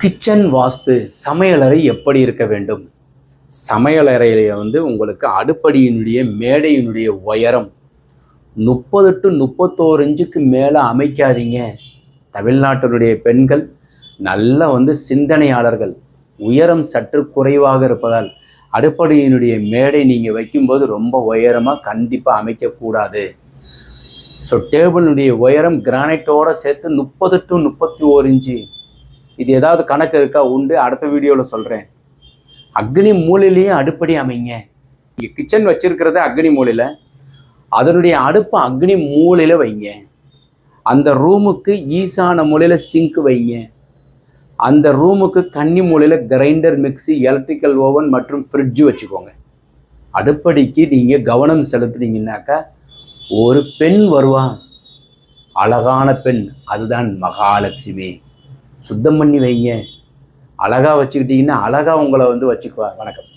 Kitchen வாஸ்து சமையலறை எப்படி இருக்க வேண்டும்? சமையலறையில் வந்து உங்களுக்கு அடுப்படியினுடைய மேடையினுடைய உயரம் முப்பது டு முப்பத்தோரு இன்ச்சுக்கு மேலே அமைக்காதீங்க. தமிழ்நாட்டினுடைய பெண்கள் நல்ல வந்து சிந்தனையாளர்கள். உயரம் சற்று குறைவாக இருப்பதால் அடுப்படியினுடைய மேடை நீங்கள் வைக்கும்போது ரொம்ப உயரமாக கண்டிப்பாக அமைக்கக்கூடாது. ஸோ டேபிளினுடைய உயரம் கிரானைட்டோடு சேர்த்து முப்பது டு முப்பத்தி ஓரு இன்ச்சு இது ஏதாவது கணக்கு இருக்கா? உண்டு. அடுத்த வீடியோவில் சொல்கிறேன் அக்னி மூலையிலையும் அடுப்படி அமைங்க. இங்கே கிச்சன் வச்சுருக்கிறத அக்னி மூலையில். அதனுடைய அடுப்பை அக்னி மூலையில் வைங்க. அந்த ரூமுக்கு ஈசான மூலையில் சிங்க் வைங்க. அந்த ரூமுக்கு கன்னி மூலையில் கிரைண்டர் மிக்ஸி எலக்ட்ரிக்கல் ஓவன் மற்றும் ஃப்ரிட்ஜு வச்சுக்கோங்க. அடுப்படிக்கு நீங்கள் கவனம் செலுத்துனீங்கன்னாக்கா ஒரு பெண் வருவா. அழகான பெண். அதுதான் மகாலட்சுமி. சுத்தம் பண்ணி வைங்க. அழகாக வச்சுக்கிட்டிங்கன்னா அழகாக உங்களை வந்து வச்சுக்குவா வணக்கம்.